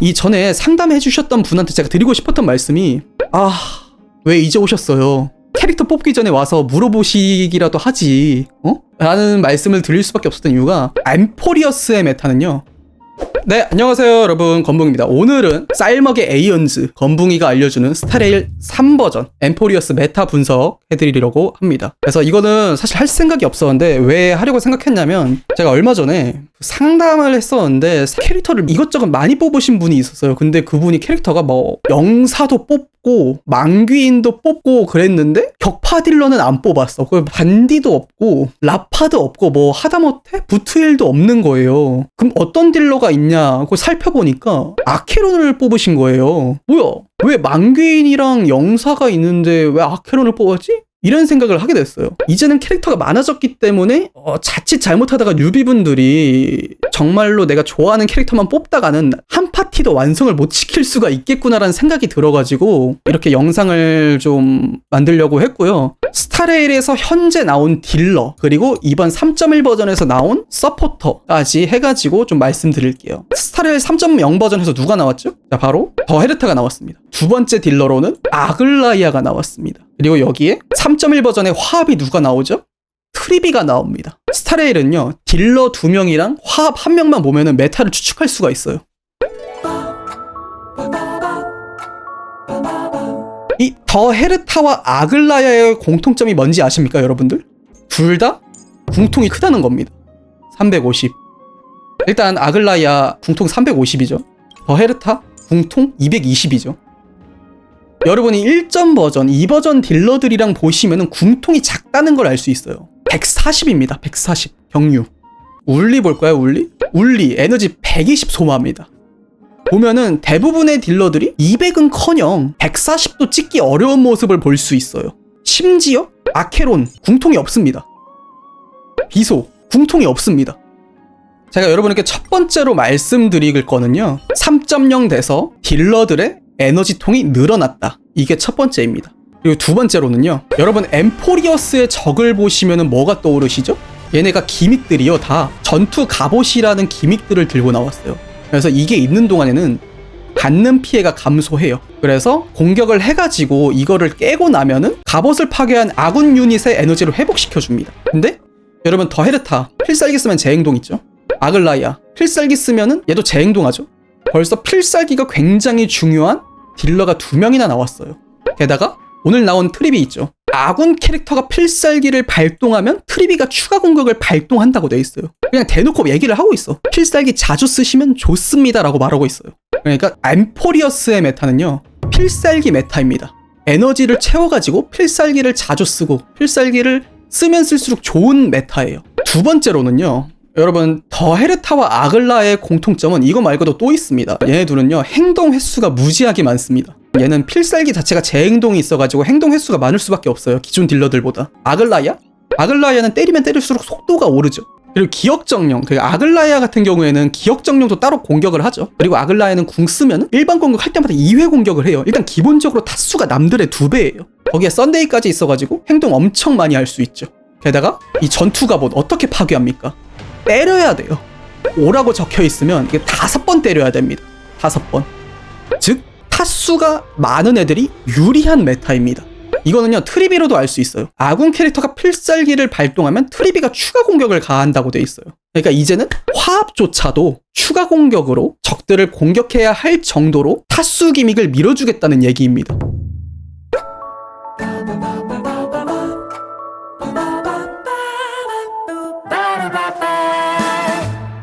이 전에 상담해 주셨던 분한테 제가 드리고 싶었던 말씀이 아 왜 이제 오셨어요 캐릭터 뽑기 전에 와서 물어보시기라도 하지 어? 라는 말씀을 드릴 수밖에 없었던 이유가 엠포리어스의 메타는요 네 안녕하세요 여러분. 건붕입니다. 오늘은 쌀먹의 에이언즈 건붕이가 알려주는 스타레일 3버전 엠포리어스 메타 분석 해드리려고 합니다. 그래서 이거는 사실 할 생각이 없었는데 왜 하려고 생각했냐면 제가 얼마 전에 상담을 했었는데 캐릭터를 이것저것 많이 뽑으신 분이 있었어요. 근데 그분이 캐릭터가 뭐 영사도 뽑고 망귀인도 뽑고 그랬는데 격파 딜러는 안 뽑았어. 그 반디도 없고 라파도 없고 뭐 하다못해 부트일도 없는 거예요. 그럼 어떤 딜러가 있냐 그 살펴보니까 아케론을 뽑으신 거예요 뭐야 왜 망귀인이랑 영사가 있는데 왜 아케론을 뽑았지? 이런 생각을 하게 됐어요. 이제는 캐릭터가 많아졌기 때문에 어, 자칫 잘못하다가 뉴비분들이 정말로 내가 좋아하는 캐릭터만 뽑다가는 한 파티도 완성을 못 시킬 수가 있겠구나라는 생각이 들어가지고 이렇게 영상을 좀 만들려고 했고요. 스타레일에서 현재 나온 딜러 그리고 이번 3.1 버전에서 나온 서포터까지 해가지고 좀 말씀드릴게요. 스타레일 3.0 버전에서 누가 나왔죠? 자 바로 더 헤르타가 나왔습니다. 두 번째 딜러로는 아글라이아가 나왔습니다. 그리고 여기에 3.1 버전의 화합이 누가 나오죠? 트리비가 나옵니다. 스타레일은요, 딜러 두 명이랑 화합 한 명만 보면은 메타를 추측할 수가 있어요. 이더 헤르타와 아글라야의 공통점이 뭔지 아십니까, 여러분들? 둘 다 궁통이 크다는 겁니다. 350. 일단 아글라야 궁통 350이죠. 더 헤르타 궁통 220이죠. 여러분이 1점 버전, 2버전 딜러들이랑 보시면은 궁통이 작다는 걸 알 수 있어요. 140입니다. 140. 경유. 울리 볼까요, 울리? 울리 에너지 120 소모합니다. 보면은 대부분의 딜러들이 200은 커녕 140도 찍기 어려운 모습을 볼 수 있어요. 심지어 아케론 궁통이 없습니다. 비소 궁통이 없습니다. 제가 여러분에게 첫 번째로 말씀드릴 거는요. 3.0 돼서 딜러들의 에너지통이 늘어났다. 이게 첫 번째입니다. 그리고 두 번째로는요. 여러분 엠포리어스의 적을 보시면은 뭐가 떠오르시죠? 얘네가 기믹들이요. 다 전투 갑옷이라는 기믹들을 들고 나왔어요. 그래서 이게 있는 동안에는 받는 피해가 감소해요. 그래서 공격을 해가지고 이거를 깨고 나면은 갑옷을 파괴한 아군 유닛의 에너지를 회복시켜줍니다. 근데 여러분 더 헤르타 필살기 쓰면 재행동 있죠? 아글라이아 필살기 쓰면은 얘도 재행동하죠? 벌써 필살기가 굉장히 중요한 딜러가 두 명이나 나왔어요. 게다가 오늘 나온 트리비 있죠. 아군 캐릭터가 필살기를 발동하면 트리비가 추가 공격을 발동한다고 돼 있어요. 그냥 대놓고 얘기를 하고 있어. 필살기 자주 쓰시면 좋습니다라고 말하고 있어요. 그러니까 엠포리어스의 메타는요. 필살기 메타입니다. 에너지를 채워가지고 필살기를 자주 쓰고 필살기를 쓰면 쓸수록 좋은 메타예요. 두 번째로는요. 여러분 더 헤르타와 아글라의 공통점은 이거 말고도 또 있습니다. 얘네 둘은요 행동 횟수가 무지하게 많습니다. 얘는 필살기 자체가 재행동이 있어가지고 행동 횟수가 많을 수밖에 없어요. 기존 딜러들보다. 아글라야? 아글라야는 때리면 때릴수록 속도가 오르죠. 그리고 기억정령, 그 아글라야 같은 경우에는 기억정령도 따로 공격을 하죠. 그리고 아글라야는 궁 쓰면 일반 공격할 때마다 2회 공격을 해요. 일단 기본적으로 타수가 남들의 두 배예요. 거기에 썬데이까지 있어가지고 행동 엄청 많이 할 수 있죠. 게다가 이 전투 갑옷 어떻게 파괴합니까? 때려야 돼요. 오라고 적혀 있으면 이게 다섯 번 때려야 됩니다. 다섯 번. 즉 타수가 많은 애들이 유리한 메타입니다. 이거는요 트리비로도 알 수 있어요. 아군 캐릭터가 필살기를 발동하면 트리비가 추가 공격을 가한다고 돼 있어요. 그러니까 이제는 화합조차도 추가 공격으로 적들을 공격해야 할 정도로 타수 기믹을 밀어주겠다는 얘기입니다.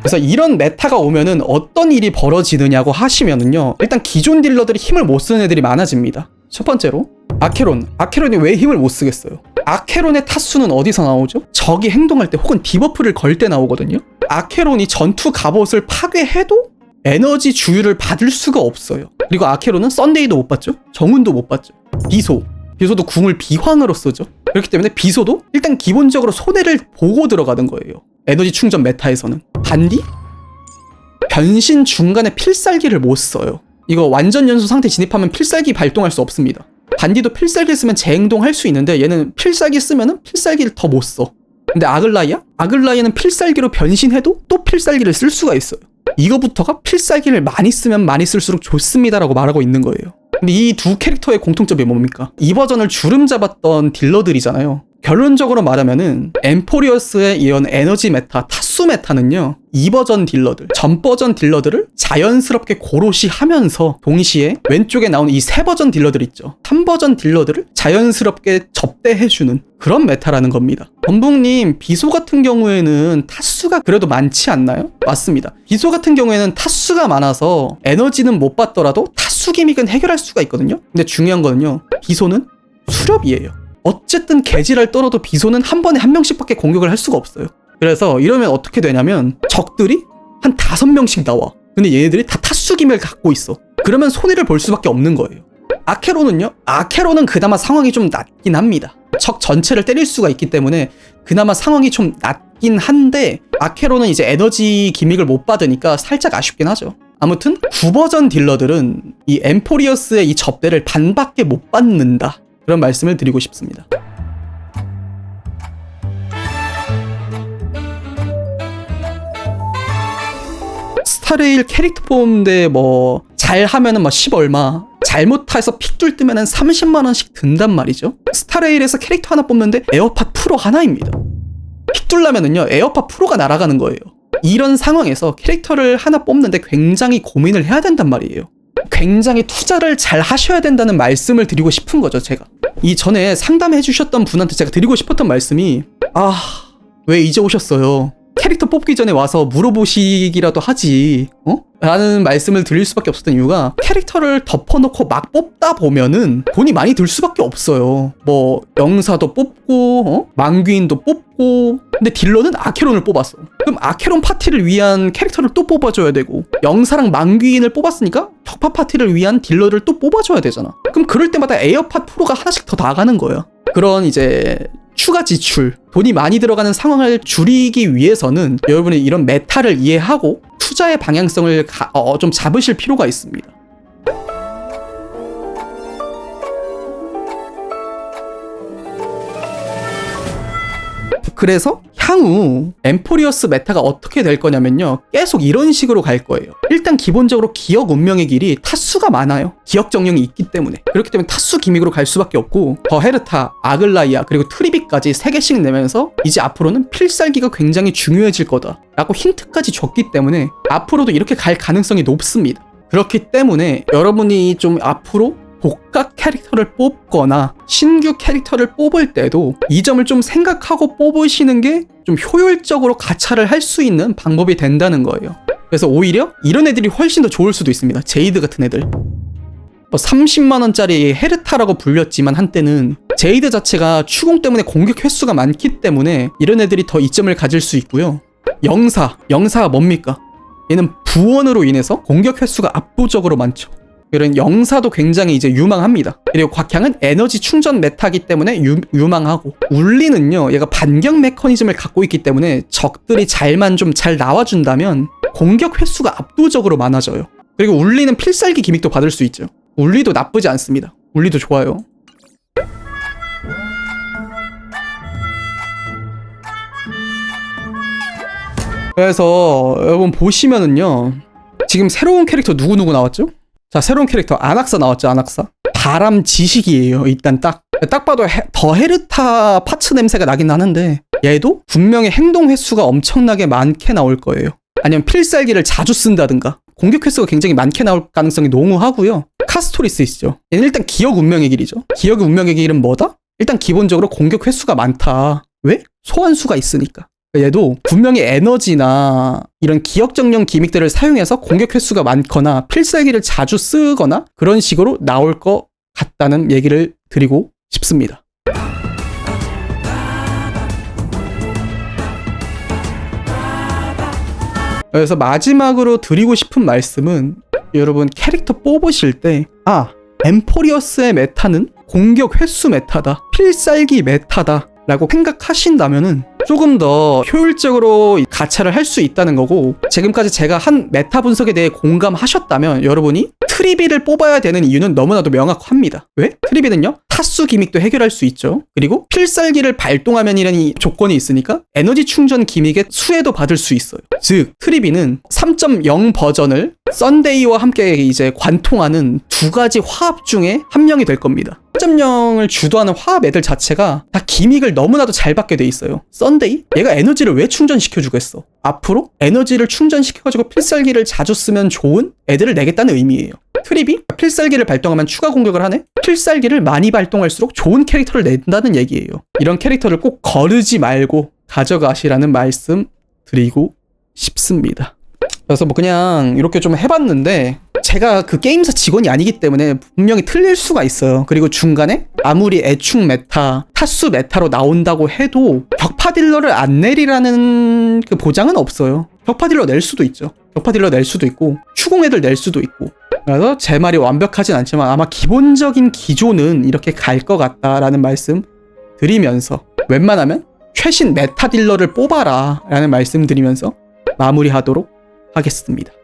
그래서 이런 메타가 오면은 어떤 일이 벌어지느냐고 하시면은요. 일단 기존 딜러들이 힘을 못 쓰는 애들이 많아집니다. 첫 번째로 아케론. 아케론이 왜 힘을 못 쓰겠어요? 아케론의 타수는 어디서 나오죠? 적이 행동할 때 혹은 디버프를 걸 때 나오거든요. 아케론이 전투 갑옷을 파괴해도 에너지 주유를 받을 수가 없어요. 그리고 아케론은 썬데이도 못 받죠. 정운도 못 받죠. 비소. 비소도 궁을 비황으로 쓰죠. 그렇기 때문에 비소도 일단 기본적으로 손해를 보고 들어가는 거예요. 에너지 충전 메타에서는. 반디? 변신 중간에 필살기를 못 써요. 이거 완전 연소 상태 진입하면 필살기 발동할 수 없습니다. 반디도 필살기 쓰면 재행동 할 수 있는데 얘는 필살기 쓰면은 필살기를 더 못 써. 근데 아글라이아? 아글라이아는 필살기로 변신해도 또 필살기를 쓸 수가 있어요. 이거부터가 필살기를 많이 쓰면 많이 쓸수록 좋습니다라고 말하고 있는 거예요. 근데 이 두 캐릭터의 공통점이 뭡니까? 이 버전을 주름 잡았던 딜러들이잖아요. 결론적으로 말하면은 엠포리어스의 이런 에너지 메타, 타수 메타는요. 이 버전 딜러들, 전 버전 딜러들을 자연스럽게 고로시 하면서 동시에 왼쪽에 나오는 이 세 버전 딜러들 있죠. 3버전 딜러들을 자연스럽게 접대해주는 그런 메타라는 겁니다. 범북님, 비소 같은 경우에는 타수가 그래도 많지 않나요? 맞습니다. 비소 같은 경우에는 타수가 많아서 에너지는 못 받더라도 타수 기믹은 해결할 수가 있거든요. 근데 중요한 거는요. 비소는 수렵이에요. 어쨌든 개지랄 떨어도 비소는 한 번에 한 명씩밖에 공격을 할 수가 없어요. 그래서 이러면 어떻게 되냐면 적들이 한 다섯 명씩 나와. 근데 얘네들이 다 타수김을 갖고 있어. 그러면 손해를 볼 수밖에 없는 거예요. 아케로는요? 아케로는 그나마 상황이 좀 낫긴 합니다. 적 전체를 때릴 수가 있기 때문에 그나마 상황이 좀 낫긴 한데 아케로는 이제 에너지 기믹을 못 받으니까 살짝 아쉽긴 하죠. 아무튼 9버전 딜러들은 이 엠포리어스의 이 접대를 반밖에 못 받는다. 그런 말씀을 드리고 싶습니다. 스타레일 캐릭터 뽑는데 뭐 잘하면은 뭐10 얼마 잘못해서 픽둘 뜨면은 30만 원씩 든단 말이죠. 스타레일에서 캐릭터 하나 뽑는데 에어팟 프로 하나입니다. 픽둘라면은요 에어팟 프로가 날아가는 거예요. 이런 상황에서 캐릭터를 하나 뽑는데 굉장히 고민을 해야 된단 말이에요. 굉장히 투자를 잘 하셔야 된다는 말씀을 드리고 싶은 거죠, 제가. 이 전에 상담해 주셨던 분한테 제가 드리고 싶었던 말씀이 아, 왜 이제 오셨어요? 캐릭터 뽑기 전에 와서 물어보시기라도 하지, 어? 라는 말씀을 드릴 수밖에 없었던 이유가 캐릭터를 덮어놓고 막 뽑다 보면은 돈이 많이 들 수밖에 없어요. 뭐 영사도 뽑고, 어? 망귀인도 뽑고, 근데 딜러는 아케론을 뽑았어. 그럼 아케론 파티를 위한 캐릭터를 또 뽑아줘야 되고, 영사랑 망귀인을 뽑았으니까 격파 파티를 위한 딜러를 또 뽑아줘야 되잖아. 그럼 그럴 때마다 에어팟 프로가 하나씩 더 나가는 거예요. 그런 이제 추가 지출, 돈이 많이 들어가는 상황을 줄이기 위해서는 여러분이 이런 메타를 이해하고 투자의 방향성을 가, 어, 좀 잡으실 필요가 있습니다. 그래서 향후 엠포리어스 메타가 어떻게 될 거냐면요. 계속 이런 식으로 갈 거예요. 일단 기본적으로 기억 운명의 길이 타수가 많아요. 기억 정령이 있기 때문에. 그렇기 때문에 타수 기믹으로 갈 수밖에 없고 더 헤르타, 아글라이아 그리고 트리비까지 3개씩 내면서 이제 앞으로는 필살기가 굉장히 중요해질 거다. 라고 힌트까지 줬기 때문에 앞으로도 이렇게 갈 가능성이 높습니다. 그렇기 때문에 여러분이 좀 앞으로 복각 캐릭터를 뽑거나 신규 캐릭터를 뽑을 때도 이 점을 좀 생각하고 뽑으시는 게 좀 효율적으로 가차를 할 수 있는 방법이 된다는 거예요. 그래서 오히려 이런 애들이 훨씬 더 좋을 수도 있습니다. 제이드 같은 애들. 뭐 30만원짜리 헤르타라고 불렸지만 한때는 제이드 자체가 추공 때문에 공격 횟수가 많기 때문에 이런 애들이 더 이점을 가질 수 있고요. 영사, 영사가 뭡니까? 얘는 부원으로 인해서 공격 횟수가 압도적으로 많죠. 이런 영사도 굉장히 이제 유망합니다. 그리고 곽향은 에너지 충전 메타기 때문에 유, 유망하고 울리는요 얘가 반격 메커니즘을 갖고 있기 때문에 적들이 잘만 좀 잘 나와준다면 공격 횟수가 압도적으로 많아져요. 그리고 울리는 필살기 기믹도 받을 수 있죠. 울리도 나쁘지 않습니다. 울리도 좋아요. 그래서 여러분 보시면은요 지금 새로운 캐릭터 누구누구 나왔죠? 자 새로운 캐릭터 아낙사 나왔죠 아낙사? 바람 지식이에요 일단 딱. 딱 봐도 해, 더 헤르타 파츠 냄새가 나긴 하는데 얘도 분명히 행동 횟수가 엄청나게 많게 나올 거예요. 아니면 필살기를 자주 쓴다든가. 공격 횟수가 굉장히 많게 나올 가능성이 농후하고요. 카스토리스 있죠. 얘는 일단 기억 운명의 길이죠. 기억의 운명의 길은 뭐다? 일단 기본적으로 공격 횟수가 많다. 왜? 소환수가 있으니까 얘도 분명히 에너지나 이런 기억 정령 기믹들을 사용해서 공격 횟수가 많거나 필살기를 자주 쓰거나 그런 식으로 나올 것 같다는 얘기를 드리고 싶습니다. 그래서 마지막으로 드리고 싶은 말씀은 여러분 캐릭터 뽑으실 때 아, 엠포리어스의 메타는 공격 횟수 메타다. 필살기 메타다. 라고 생각하신다면은 조금 더 효율적으로 가차를 할 수 있다는 거고 지금까지 제가 한 메타 분석에 대해 공감하셨다면 여러분이 트리비를 뽑아야 되는 이유는 너무나도 명확합니다. 왜? 트리비는요 타수 기믹도 해결할 수 있죠. 그리고 필살기를 발동하면이라는 조건이 있으니까 에너지 충전 기믹의 수혜도 받을 수 있어요. 즉 트리비는 3.0 버전을 썬데이와 함께 이제 관통하는 두 가지 화합 중에 한 명이 될 겁니다. 3.0을 주도하는 화합 애들 자체가 다 기믹을 너무나도 잘 받게 돼 있어요. 썬데이? 얘가 에너지를 왜 충전시켜 주겠어? 앞으로 에너지를 충전시켜가지고 필살기를 자주 쓰면 좋은 애들을 내겠다는 의미예요. 트립이 필살기를 발동하면 추가 공격을 하네? 필살기를 많이 발동할수록 좋은 캐릭터를 낸다는 얘기예요. 이런 캐릭터를 꼭 거르지 말고 가져가시라는 말씀 드리고 싶습니다. 그래서 뭐 그냥 이렇게 좀 해봤는데 제가 그 게임사 직원이 아니기 때문에 분명히 틀릴 수가 있어요. 그리고 중간에 아무리 애축 메타, 타수 메타로 나온다고 해도 격파 딜러를 안 내리라는 그 보장은 없어요. 격파 딜러 낼 수도 있죠. 격파 딜러 낼 수도 있고 추궁 애들 낼 수도 있고 그래서 제 말이 완벽하진 않지만 아마 기본적인 기조는 이렇게 갈 것 같다라는 말씀 드리면서 웬만하면 최신 메타 딜러를 뽑아라 라는 말씀 드리면서 마무리하도록 하겠습니다.